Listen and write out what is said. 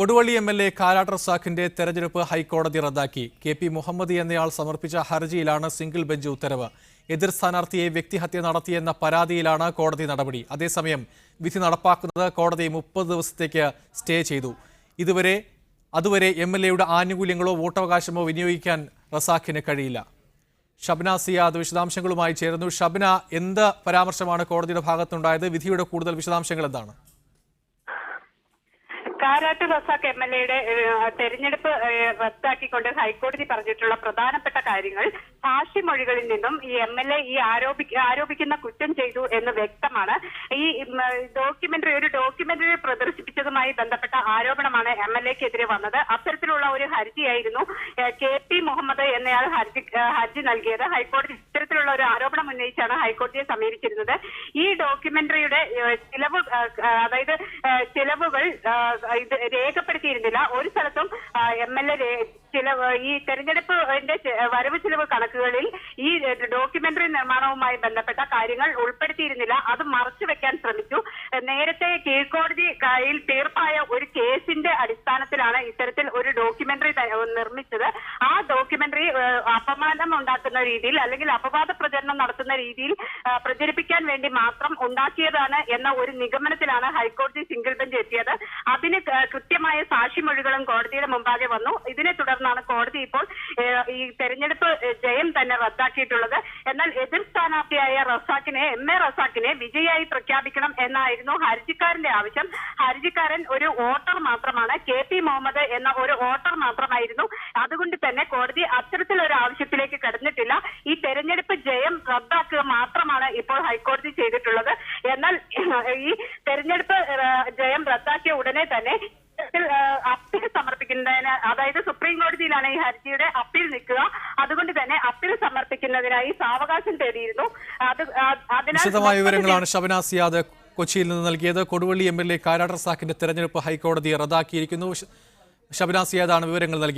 Koduvally M L A Karat റസാഖിന്റെ തെരഞ്ഞെടുപ്പ് ഹൈക്കോടതി റദ്ദാക്കി. കെ പി മുഹമ്മദ് എന്നയാൾ സമർപ്പിച്ച ഹർജിയിലാണ് സിംഗിൾ ബെഞ്ച് ഉത്തരവ്. എതിർ സ്ഥാനാർത്ഥിയെ വ്യക്തിഹത്യ നടത്തിയെന്ന പരാതിയിലാണ് കോടതി നടപടി. അതേസമയം വിധി നടപ്പാക്കുന്നത് കോടതി മുപ്പത് ദിവസത്തേക്ക് സ്റ്റേ ചെയ്തു. ഇതുവരെ അതുവരെ എം എൽ എയുടെ ആനുകൂല്യങ്ങളോ വോട്ടവകാശമോ വിനിയോഗിക്കാൻ റസാഖിന് കഴിയില്ല. ഷബ്ന സിയാദ് വിശദാംശങ്ങളുമായി ചേരുന്നു. ഷബ്ന എന്ത് പരാമർശമാണ് കോടതിയുടെ ഭാഗത്തുണ്ടായത്? വിധിയുടെ കൂടുതൽ വിശദാംശങ്ങൾ എന്താണ്? കാരാട്ട് റസാഖ് എം എൽ എയുടെ തെരഞ്ഞെടുപ്പ് റദ്ദാക്കിക്കൊണ്ട് ഹൈക്കോടതി പറഞ്ഞിട്ടുള്ള പ്രധാനപ്പെട്ട കാര്യങ്ങൾ സാക്ഷിമൊഴികളിൽ നിന്നും ഈ എം എൽ എ ഈ ആരോപി ആരോപിക്കുന്ന കുറ്റം ചെയ്തു എന്ന് വ്യക്തമാണ്. ഈ ഡോക്യുമെന്ററി ഒരു ഡോക്യുമെന്ററി പ്രദർശിപ്പിച്ചതുമായി ബന്ധപ്പെട്ട ആരോപണമാണ് എം എൽ എക്കെതിരെ വന്നത്. അത്തരത്തിലുള്ള ഒരു ഹർജിയായിരുന്നു കെ പി മുഹമ്മദ് എന്നയാൾ ഹർജി ഹർജി നൽകിയത്. ഹൈക്കോടതി ഇത്തരത്തിലുള്ള ഒരു ആരോപണം ഉന്നയിച്ചാണ് ഹൈക്കോടതിയെ സമീപിച്ചിരുന്നത്. ഈ ഡോക്യുമെന്ററിയുടെ ചിലവ് അതായത് ചിലവുകൾ ഇത് രേഖപ്പെടുത്തിയിരുന്നില്ല. ഒരു സ്ഥലത്തും എം എൽ എ ചിലവ് ഈ തെരഞ്ഞെടുപ്പിന്റെ വരവ് ചിലവ് കണക്കുകളിൽ ഈ ഡോക്യുമെന്ററി നിർമ്മാണവുമായി ബന്ധപ്പെട്ട കാര്യങ്ങൾ ഉൾപ്പെടുത്തിയിരുന്നില്ല. അത് മറച്ചു വെക്കാൻ ശ്രമിച്ചു. നേരത്തെ കീഴ്ക്കോടതി കയ്യിൽ തീർപ്പായ ഒരു കേസിന്റെ അടിസ്ഥാനത്തിലാണ് ഇത്തരത്തിൽ ഒരു ഡോക്യുമെന്ററി നിർമ്മിച്ചത്. ആ ഡോക്യുമെന്ററി അപമാനം ഉണ്ടാക്കുന്ന രീതിയിൽ അല്ലെങ്കിൽ അപവാദ പ്രചരണം നടത്തുന്ന രീതിയിൽ പ്രചരിപ്പിക്കാൻ വേണ്ടി മാത്രം ഉണ്ടാക്കിയതാണ് എന്ന ഒരു നിഗമനത്തിലാണ് ഹൈക്കോടതി സിംഗിൾ ബെഞ്ച് എത്തിയത്. അതിന് കൃത്യമായ സാക്ഷിമൊഴികളും കോടതിയുടെ മുമ്പാകെ വന്നു. ഇതിനെ തുടർന്നാണ് കോടതി ഇപ്പോൾ ഈ തെരഞ്ഞെടുപ്പ് ജയം തന്നെ റദ്ദാക്കിയിട്ടുള്ളത്. എന്നാൽ എതിർ സ്ഥാനാർത്ഥിയായ റസാഖിനെ എം എ റസാഖിനെ വിജയായി പ്രഖ്യാപിക്കണം എന്നായിരുന്നു ഹർജിക്കാരന്റെ ആവശ്യം. ഹർജിക്കാരൻ ഒരു വോട്ടർ മാത്രമാണ്. കെ പി മുഹമ്മദ് എന്ന ഒരു വോട്ടർ മാത്രമായിരുന്നു. അതുകൊണ്ട് തന്നെ കോടതി അത്തരത്തിലൊരു ആവശ്യത്തിലേക്ക് കടന്നിട്ടില്ല. ഈ തെരഞ്ഞെടുപ്പ് ജയം റദ്ദാക്കുക മാത്രമാണ് ഇപ്പോൾ ഹൈക്കോടതി ചെയ്തിട്ടുള്ളത്. എന്നാൽ ഈ തെരഞ്ഞെടുപ്പ് ജയം റദ്ദാക്കിയ ഉടനെ തന്നെ അപ്പീൽ സമർപ്പിക്കുന്നതിന് അതായത് സുപ്രീം കോടതിയിലാണ് ഈ ഹർജിയുടെ അപ്പീൽ നിൽക്കുക. അതുകൊണ്ട് തന്നെ അപ്പീൽ സമർപ്പിക്കുന്നതിനായി സാവകാശം തേടിയിരുന്നു. അത് അതിനാൽ വിവരങ്ങളാണ് ഷബന സിയാദ് കൊച്ചിയിൽ നിന്ന് നൽകിയത്. കൊടുവള്ളി എം എൽ എ കാരാട്ടർ റസാഖിന്റെ തെരഞ്ഞെടുപ്പ് ഹൈക്കോടതി റദ്ദാക്കിയിരിക്കുന്നു. ഷബനാസിയാദാണ് ഷബന വിവരങ്ങൾ നൽകിയത്?